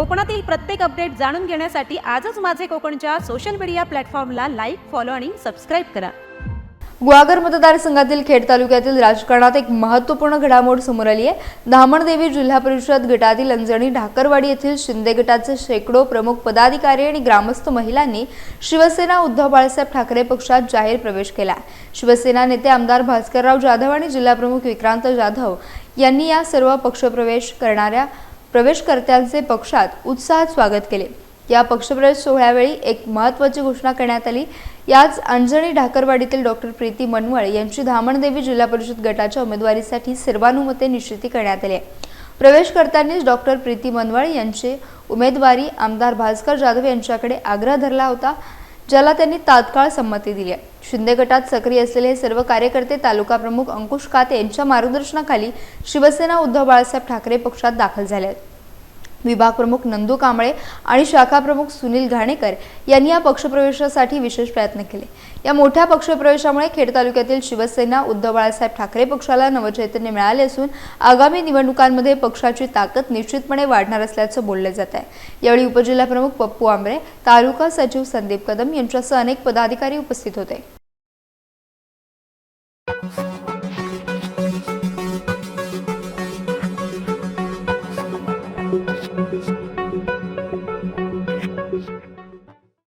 कोकणातील प्रत्येक अपडेट जाणून घेण्यासाठी आजच माझे कोकणच्या सोशल मीडिया प्लॅटफॉर्मला लाईक फॉलो आणि सबस्क्राईब करा. गुहागर मतदारसंघातील खेड तालुक्यातील राजकारणात एक महत्त्वपूर्ण घडामोड समोर आली आहे. धामणदेवी जिल्हा परिषद गटातील अंजणी ढाकरवाडी येथील शिंदे गटाचे शेकडो प्रमुख पदाधिकारी आणि ग्रामस्थ महिलांनी शिवसेना उद्धव बाळासाहेब ठाकरे पक्षात जाहीर प्रवेश केला. शिवसेना नेते आमदार भास्करराव जाधव आणि जिल्हाप्रमुख विक्रांत जाधव यांनी या सर्व पक्षप्रवेश करणाऱ्या प्रवेशकर्त्यांचे पक्षात उत्साहात स्वागत केले. या पक्षप्रवेश सोहळ्यावेळी एक महत्त्वाची घोषणा करण्यात आली. याच अंजणी ढाकरवाडीतील डॉक्टर प्रीती मनवळ यांची धामणदेवी जिल्हा परिषद गटाच्या उमेदवारीसाठी सर्वानुमते निश्चिती करण्यात आली आहे. प्रवेशकर्त्यांनीच डॉक्टर प्रीती मनवळ यांची उमेदवारी आमदार भास्कर जाधव यांच्याकडे आग्रह धरला होता. ज्याला त्यांनी तात्काळ संमती दिली आहे. शिंदे गटात सक्रिय असलेले हे सर्व कार्यकर्ते तालुका प्रमुख अंकुश काते यांच्या मार्गदर्शनाखाली शिवसेना उद्धव बाळासाहेब ठाकरे पक्षात दाखल झाले आहेत. विभाग प्रमुख नंदू कांबळे आणि शाखा प्रमुख सुनील घाणेकर यांनी या पक्षप्रवेशासाठी विशेष प्रयत्न केले. या मोठ्या पक्षप्रवेशामुळे खेड तालुक्यातील शिवसेना उद्धव बाळासाहेब ठाकरे पक्षाला नवचैतन्य मिळाले असून आगामी निवडणुकांमध्ये पक्षाची ताकद निश्चितपणे वाढणार असल्याचं बोललं जात आहे. यावेळी उपजिल्हा प्रमुख पप्पू आंबरे तालुका सचिव संदीप कदम यांच्यासह अनेक पदाधिकारी उपस्थित होते.